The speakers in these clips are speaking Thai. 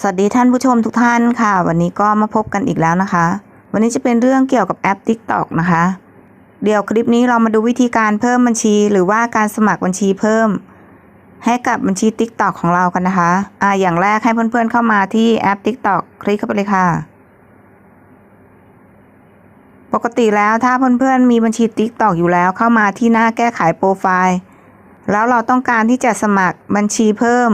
สวัสดีท่านผู้ชมทุกท่านค่ะ วันนี้ก็มาพบกันอีกแล้วนะคะ วันนี้จะเป็นเรื่องเกี่ยวกับแอป TikTok นะคะ เดี๋ยวคลิปนี้เรามาดูวิธีการเพิ่มบัญชี หรือว่าการสมัครบัญชีเพิ่ม ให้กับบัญชี TikTok ของเรากันนะคะอ่าอย่างแรกให้เพื่อนๆเข้ามาที่แอป TikTok คลิกเข้าไปเลยค่ะ ปกติแล้วถ้าเพื่อนๆมีบัญชี TikTok อยู่แล้วเข้ามาที่หน้าแก้ไขโปรไฟล์แล้วเราต้องการที่จะสมัครบัญชีเพิ่ม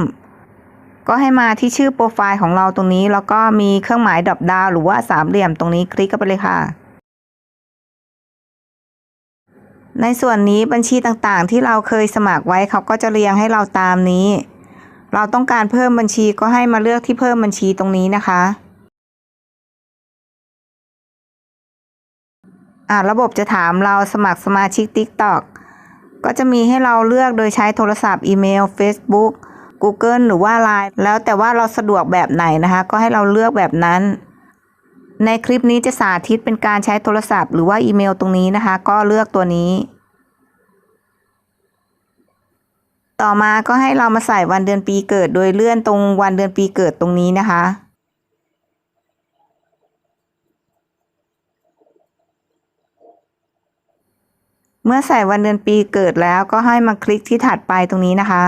ก็ให้มาที่ชื่อโปรไฟล์ของเราตรงนี้ แล้วก็มีเครื่องหมายดรอปดาวหรือว่าสามเหลี่ยมตรงนี้คลิกเข้าไปเลยค่ะ ในส่วนนี้บัญชีต่างๆ ที่เราเคยสมัครไว้เขาก็จะเรียงให้เราตามนี้ เราต้องการเพิ่มบัญชีก็ให้มาเลือกที่เพิ่มบัญชีตรงนี้นะคะอ่าระบบจะถามเราสมัครสมาชิก TikTok ก็จะมีให้เราเลือกโดยใช้โทรศัพท์ อีเมล Facebook Google หรือว่า Line แล้วแต่ว่าเราสะดวกแบบไหนนะคะ ก็ให้เราเลือกแบบนั้น ในคลิปนี้จะสาธิตเป็นการใช้โทรศัพท์หรือว่าอีเมลตรงนี้นะคะ ก็เลือกตัวนี้ ต่อมาก็ให้เรามาใส่วันเดือนปีเกิด โดยเลื่อนตรงวันเดือนปีเกิดตรงนี้นะคะเมื่อใส่วันเดือนปีเกิดแล้วก็ให้มาคลิกที่ถัดไปตรงนี้นะคะ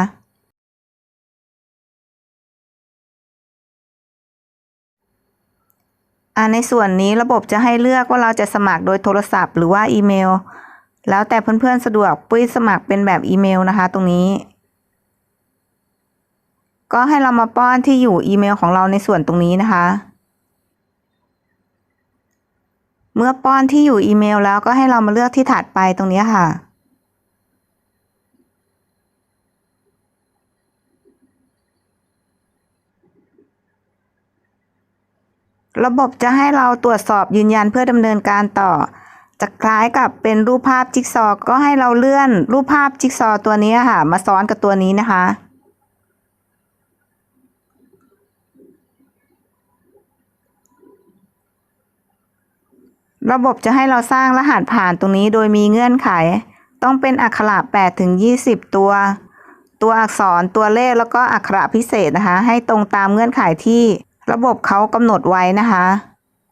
อ่าในส่วนนี้ระบบจะให้เลือกว่าเราจะสมัครโดยโทรศัพท์หรือว่าอีเมล แล้วแต่เพื่อนๆสะดวกปุ้ยสมัครเป็นแบบอีเมลนะคะ ตรงนี้ ก็ให้เรามาป้อนที่อยู่อีเมลของเราในส่วนตรงนี้นะคะ เมื่อป้อนที่อยู่อีเมลแล้วก็ให้เรามาเลือกที่ถัดไปตรงนี้ค่ะ ระบบจะให้เราตรวจสอบยืนยันเพื่อดำเนินการต่อ จะคล้ายกับเป็นรูปภาพจิ๊กซอว์ก็ให้เราเลื่อนรูปภาพจิ๊กซอว์ตัวนี้ค่ะ มาซ้อนกับตัวนี้นะคะ ระบบจะให้เราสร้างรหัสผ่านตรงนี้โดยมีเงื่อนไข ต้องเป็นอักขระ8ถึง20 ตัว ตัวอักษรตัวเลขแล้วก็อักขระพิเศษนะคะ ให้ตรงตามเงื่อนไขที่ ระบบเขากำหนดไว้นะคะ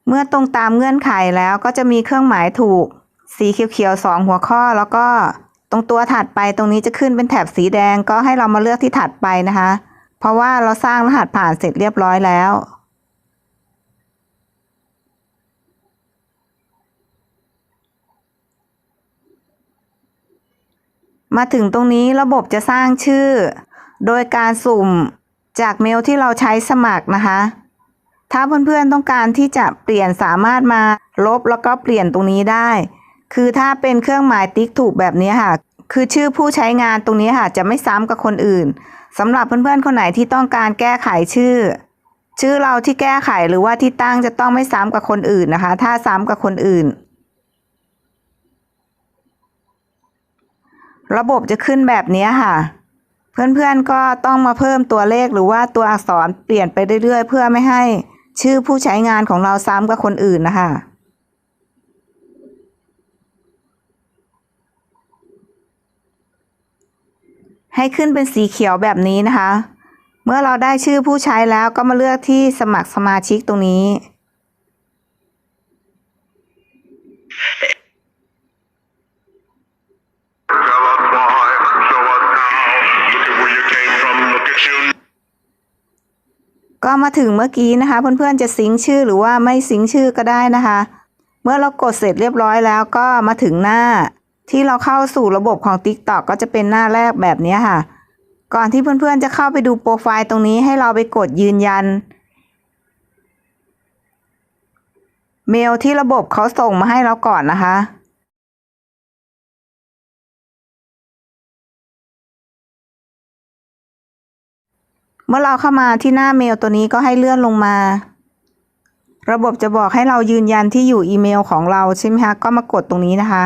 เมื่อตรงตามเงื่อนไขแล้วก็จะมีเครื่องหมายถูก สีเขียวๆสองหัวข้อ แล้วก็ตรงตัวถัดไปตรงนี้จะขึ้นเป็นแถบสีแดงก็ให้เรามาเลือกที่ถัดไปนะคะ เพราะว่าเราสร้างรหัสผ่านเสร็จเรียบร้อยแล้วมาถึงตรงนี้ระบบจะสร้างชื่อ โดยการสุ่มจากเมลที่เราใช้สมัครนะคะ ถ้าเพื่อนๆต้องการที่จะเปลี่ยนสามารถมาลบแล้วก็เปลี่ยนตรงนี้ได้ คือถ้าเป็นเครื่องหมายติ๊กถูกแบบนี้ค่ะ คือชื่อผู้ใช้งานตรงนี้ค่ะ จะไม่ซ้ำกับคนอื่นสำหรับเพื่อนๆคนไหนที่ต้องการแก้ไขชื่อ ชื่อเราที่แก้ไขหรือว่าที่ตั้งจะต้องไม่ซ้ำกับคนอื่นนะคะ ถ้าซ้ำกับคนอื่น ระบบจะขึ้นแบบนี้ค่ะเพื่อนๆก็ต้องมาเพิ่มตัวเลขหรือว่าตัวอักษรเปลี่ยนไปเรื่อยๆ เพื่อไม่ให้ ชื่อผู้ใช้งานของเราซ้ำกับคนอื่นนะคะให้ขึ้นเป็นสีเขียวแบบนี้นะคะ เมื่อเราได้ชื่อผู้ใช้แล้วก็มาเลือกที่สมัครสมาชิกตรงนี้ ก็มาถึงเมื่อกี้นะคะ เพื่อนๆจะซิงค์ชื่อหรือว่าไม่ซิงค์ชื่อก็ได้นะคะ เมื่อเรากดเสร็จเรียบร้อยแล้วก็มาถึงหน้า ที่เราเข้าสู่ระบบของ TikTok ก็จะเป็นหน้าแรกแบบนี้ค่ะ ก่อนที่เพื่อนๆจะเข้าไปดูโปรไฟล์ตรงนี้ให้เราไปกดยืนยัน เมลที่ระบบเขาส่งมาให้เราก่อนนะคะ มื่อเราเข้ามาที่หน้าเมลตัวนี้ก็ให้เลื่อนลงมา ระบบจะบอกให้เรายืนยันที่อยู่อีเมลของเราใช่ไหมคะก็มากดตรงนี้นะคะ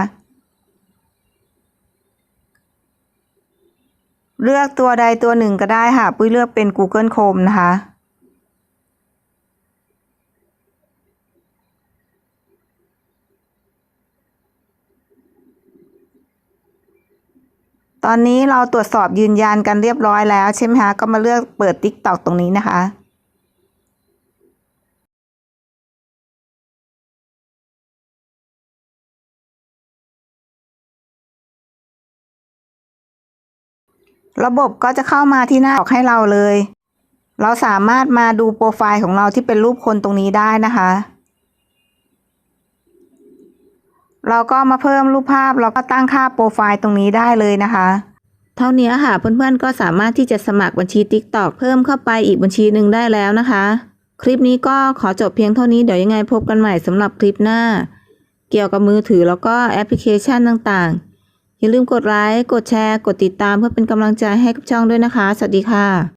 เลือกตัวใดตัวหนึ่งก็ได้ค่ะ ปุ้ยเลือกเป็น Google Chrome นะคะ ตอนนี้เราตรวจสอบยืนยันกันเรียบร้อยแล้วใช่ไหมคะ ก็มาเลือกเปิด TikTok ตรงนี้นะคะ ระบบก็จะเข้ามาที่หน้าออกให้เราเลย เราสามารถมาดูโปรไฟล์ของเราที่เป็นรูปคนตรงนี้ได้นะคะ เราก็มาเพิ่มรูปภาพเราก็ตั้งค่าโปรไฟล์ตรงนี้ได้เลยนะคะ เท่านี้ค่ะเพื่อนๆก็สามารถที่จะสมัครบัญชี TikTok เพิ่มเข้าไปอีกบัญชีหนึ่งได้แล้วนะคะ คลิปนี้ก็ขอจบเพียงเท่านี้เดี๋ยวยังไงพบกันใหม่สำหรับคลิปหน้า เกี่ยวกับมือถือแล้วก็แอปพลิเคชันต่างๆ อย่าลืมกดไลค์กดแชร์ กดติดตามเพื่อเป็นกำลังใจให้กับช่องด้วยนะคะ สวัสดีค่ะ